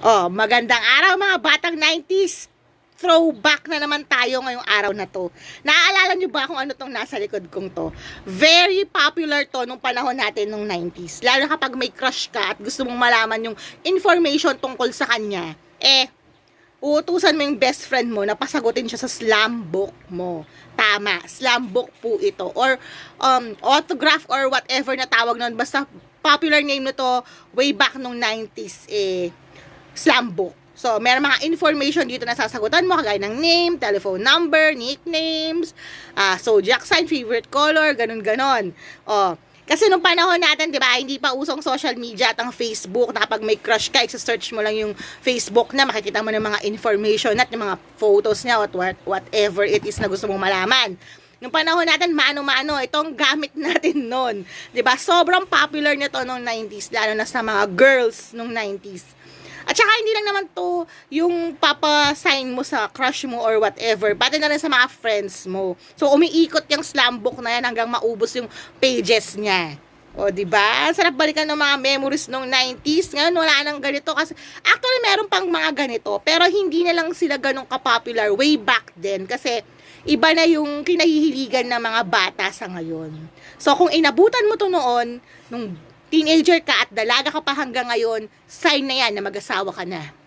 Oh, magandang araw mga batang 90s. Throwback na naman tayo ngayong araw na to. Naaalala nyo ba kung ano tong nasa likod kong to? Very popular to nung panahon natin nung 90s. Lalo na kapag may crush ka at gusto mong malaman yung information tungkol sa kanya. Eh, uutusan mo yung best friend mo na pasagutin siya sa slam book mo. Tama, slam book po ito. Or um, autograph or whatever na tawag nun. Basta popular name nito way back nung 90s eh, slam book. So, meron mga information dito na sasagutan mo, kagaya ng name, telephone number, nicknames, ah zodiac sign, favorite color, ganun-ganon. Oh, kasi nung panahon natin, di ba, hindi pa usong social media at ang Facebook, na kapag may crush ka, search mo lang yung Facebook na, makikita mo ng mga information at yung mga photos niya at what, whatever it is na gusto mong malaman. Nung panahon natin, mano-mano, itong gamit natin noon. 'Di ba Sobrang popular nito nung 90s, lalo na sa mga girls nung 90s. At saka hindi lang naman to yung papa-sign mo sa crush mo or whatever, pati na rin sa mga friends mo. So umiikot yung slam book na yan hanggang maubos yung pages niya. O, di ba? Sarap balikan ng mga memories nung 90s. Ngayon, wala nang ganito. Kasi, actually, meron pang mga ganito. Pero hindi na lang sila ganun ka-popular way back then. Kasi, iba na yung kinahihiligan ng mga bata sa ngayon. So, kung inabutan mo to noon, nung teenager ka at dalaga ka pa hanggang ngayon, sign na yan na mag-asawa ka na.